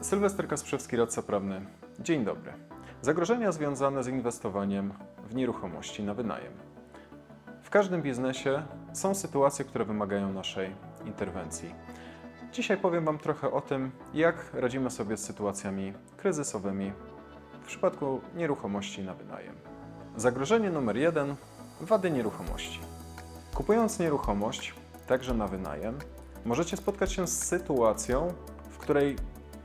Sylwester Kasprzewski, radca prawny. Dzień dobry. Zagrożenia związane z inwestowaniem w nieruchomości na wynajem. W każdym biznesie są sytuacje, które wymagają naszej interwencji. Dzisiaj powiem Wam trochę o tym, jak radzimy sobie z sytuacjami kryzysowymi w przypadku nieruchomości na wynajem. Zagrożenie numer jeden wady nieruchomości. Kupując nieruchomość, także na wynajem, możecie spotkać się z sytuacją, w której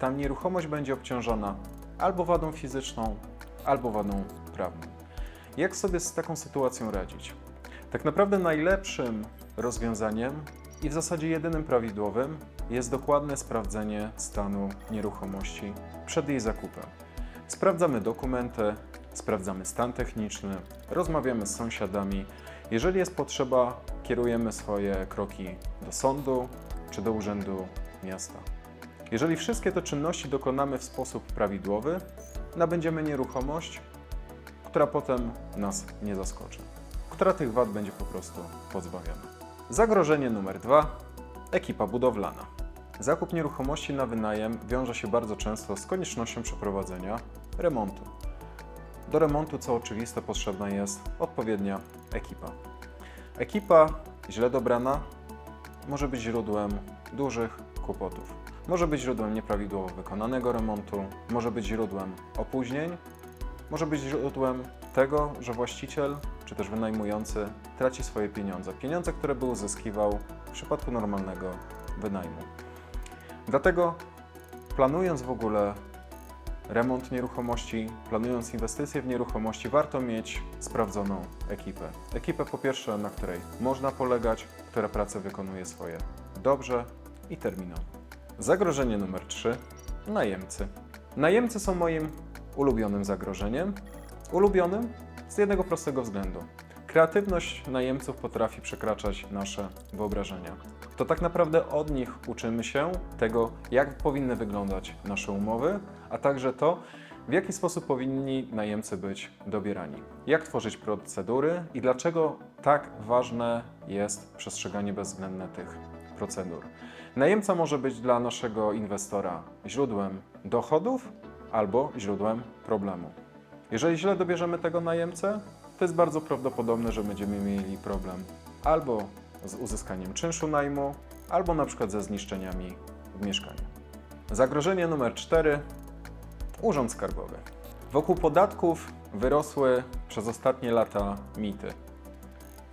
ta nieruchomość będzie obciążona albo wadą fizyczną, albo wadą prawną. Jak sobie z taką sytuacją radzić? Tak naprawdę najlepszym rozwiązaniem i w zasadzie jedynym prawidłowym jest dokładne sprawdzenie stanu nieruchomości przed jej zakupem. Sprawdzamy dokumenty, sprawdzamy stan techniczny, rozmawiamy z sąsiadami. Jeżeli jest potrzeba, kierujemy swoje kroki do sądu czy do urzędu miasta. Jeżeli wszystkie te czynności dokonamy w sposób prawidłowy, nabędziemy nieruchomość, która potem nas nie zaskoczy, która tych wad będzie po prostu pozbawiona. Zagrożenie numer dwa ekipa budowlana. Zakup nieruchomości na wynajem wiąże się bardzo często z koniecznością przeprowadzenia remontu. Do remontu, co oczywiste, potrzebna jest odpowiednia ekipa. Ekipa źle dobrana może być źródłem dużych kłopotów. Może być źródłem nieprawidłowo wykonanego remontu, może być źródłem opóźnień, może być źródłem tego, że właściciel czy też wynajmujący traci swoje pieniądze. Pieniądze, które by uzyskiwał w przypadku normalnego wynajmu. Dlatego planując w ogóle remont nieruchomości, planując inwestycje w nieruchomości, warto mieć sprawdzoną ekipę. Ekipę po pierwsze, na której można polegać, która pracę wykonuje swoje dobrze i terminowo. Zagrożenie numer 3. Najemcy. Najemcy są moim ulubionym zagrożeniem. Ulubionym z jednego prostego względu. Kreatywność najemców potrafi przekraczać nasze wyobrażenia. To tak naprawdę od nich uczymy się tego, jak powinny wyglądać nasze umowy, a także to, w jaki sposób powinni najemcy być dobierani. Jak tworzyć procedury i dlaczego tak ważne jest przestrzeganie bezwzględne tych procedur. Najemca może być dla naszego inwestora źródłem dochodów albo źródłem problemu. Jeżeli źle dobierzemy tego najemcę, to jest bardzo prawdopodobne, że będziemy mieli problem albo z uzyskaniem czynszu najmu, albo na przykład ze zniszczeniami w mieszkaniu. Zagrożenie numer 4. Urząd Skarbowy. Wokół podatków wyrosły przez ostatnie lata mity.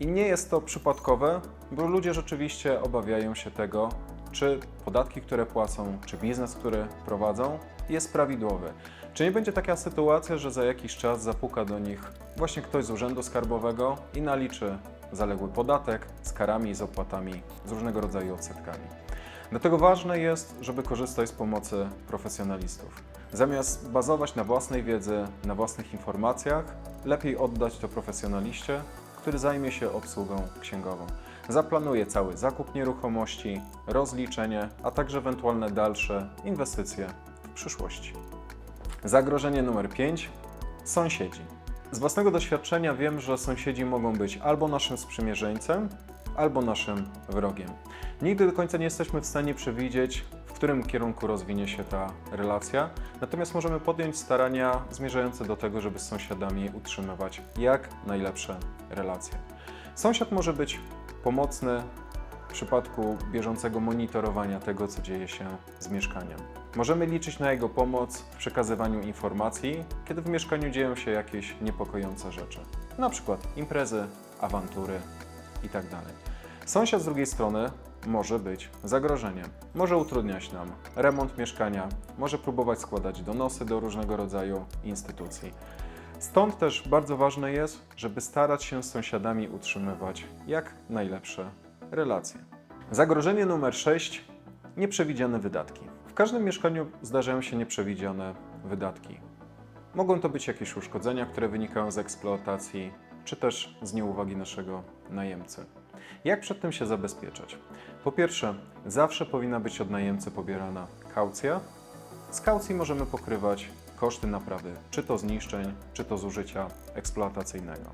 I nie jest to przypadkowe, bo ludzie rzeczywiście obawiają się tego, czy podatki, które płacą, czy biznes, który prowadzą, jest prawidłowy. Czy nie będzie taka sytuacja, że za jakiś czas zapuka do nich właśnie ktoś z urzędu skarbowego i naliczy zaległy podatek z karami z opłatami, z różnego rodzaju odsetkami. Dlatego ważne jest, żeby korzystać z pomocy profesjonalistów. Zamiast bazować na własnej wiedzy, na własnych informacjach, lepiej oddać to profesjonaliście, który zajmie się obsługą księgową. Zaplanuje cały zakup nieruchomości, rozliczenie, a także ewentualne dalsze inwestycje w przyszłości. Zagrożenie numer 5. Sąsiedzi. Z własnego doświadczenia wiem, że sąsiedzi mogą być albo naszym sprzymierzeńcem, albo naszym wrogiem. Nigdy do końca nie jesteśmy w stanie przewidzieć, którym kierunku rozwinie się ta relacja, natomiast możemy podjąć starania zmierzające do tego, żeby z sąsiadami utrzymywać jak najlepsze relacje. Sąsiad może być pomocny w przypadku bieżącego monitorowania tego, co dzieje się z mieszkaniem. Możemy liczyć na jego pomoc w przekazywaniu informacji, kiedy w mieszkaniu dzieją się jakieś niepokojące rzeczy, na przykład imprezy, awantury itd. Sąsiad z drugiej strony może być zagrożeniem. Może utrudniać nam remont mieszkania, może próbować składać donosy do różnego rodzaju instytucji. Stąd też bardzo ważne jest, żeby starać się z sąsiadami utrzymywać jak najlepsze relacje. Zagrożenie numer 6. Nieprzewidziane wydatki. W każdym mieszkaniu zdarzają się nieprzewidziane wydatki. Mogą to być jakieś uszkodzenia, które wynikają z eksploatacji, czy też z nieuwagi naszego najemcy. Jak przed tym się zabezpieczać? Po pierwsze, zawsze powinna być od najemcy pobierana kaucja. Z kaucji możemy pokrywać koszty naprawy, czy to zniszczeń, czy to zużycia eksploatacyjnego.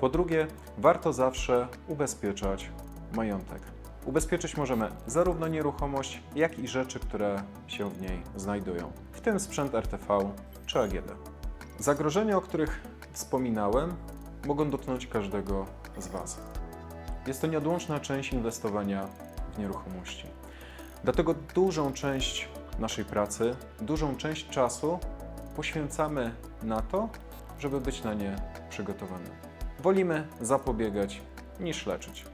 Po drugie, warto zawsze ubezpieczać majątek. Ubezpieczyć możemy zarówno nieruchomość, jak i rzeczy, które się w niej znajdują, w tym sprzęt RTV czy AGD. Zagrożenia, o których wspominałem, mogą dotknąć każdego z Was. Jest to nieodłączna część inwestowania w nieruchomości. Dlatego dużą część naszej pracy, dużą część czasu poświęcamy na to, żeby być na nie przygotowany. Wolimy zapobiegać niż leczyć.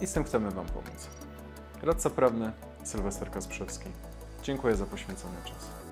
I z tym chcemy Wam pomóc. Radca prawny Sylwester Kasprzewski. Dziękuję za poświęcony czas.